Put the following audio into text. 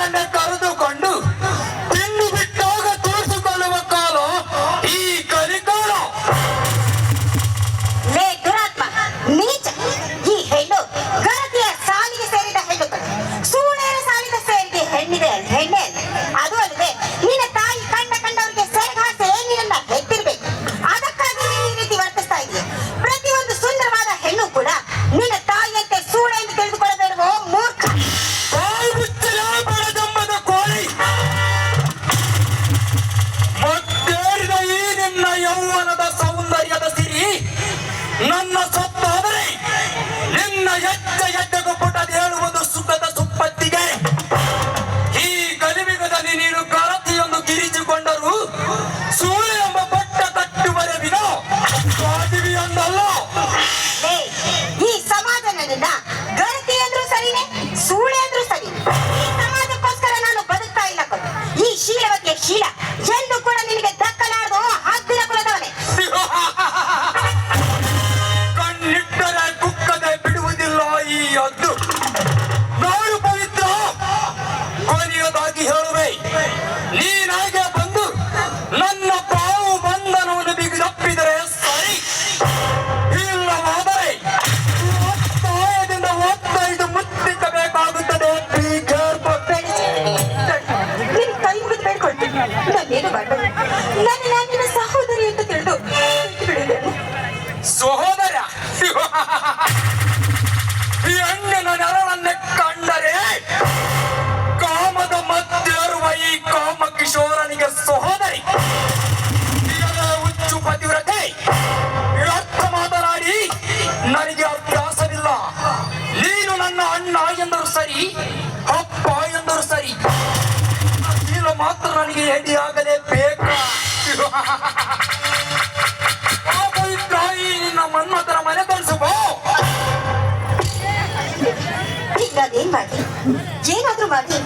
Gonna go. ማናቸው ಪ್ರತಿಯೊಂದು ನಾಡು ಪವಿತ್ರ ಕೊನೆಯದಾಗಿ ಹೇಳುವೆ. ನೀನಾಗೆ ಬಂದು ನನ್ನ ತಾವು ಬಂಧನವನ್ನು ಬಿಗಿದಪ್ಪಿದರೆ ಸರಿ. ಇಲ್ಲವಾದರೆ ಸಹಾಯದಿಂದ ಒತ್ತೈದು ಮುತ್ತಿಸಬೇಕಾಗುತ್ತದೆ ಕೈ ಬಿದ್ದು ಬೇಡ್ಕೊಳ್ತೀನಿ ನಾನೇನು ಮಾಡಬೇಕು? ನನ್ನ ಮಾತ್ರ ನನಗೆ ಹೆಡಿ ಆಗಲೇಬೇಕು ಬೇಕ? ನಿನ್ನ ಮನ್ಮಥರ ಮನೆ ಮಾಡಿ ಮಾಡಿ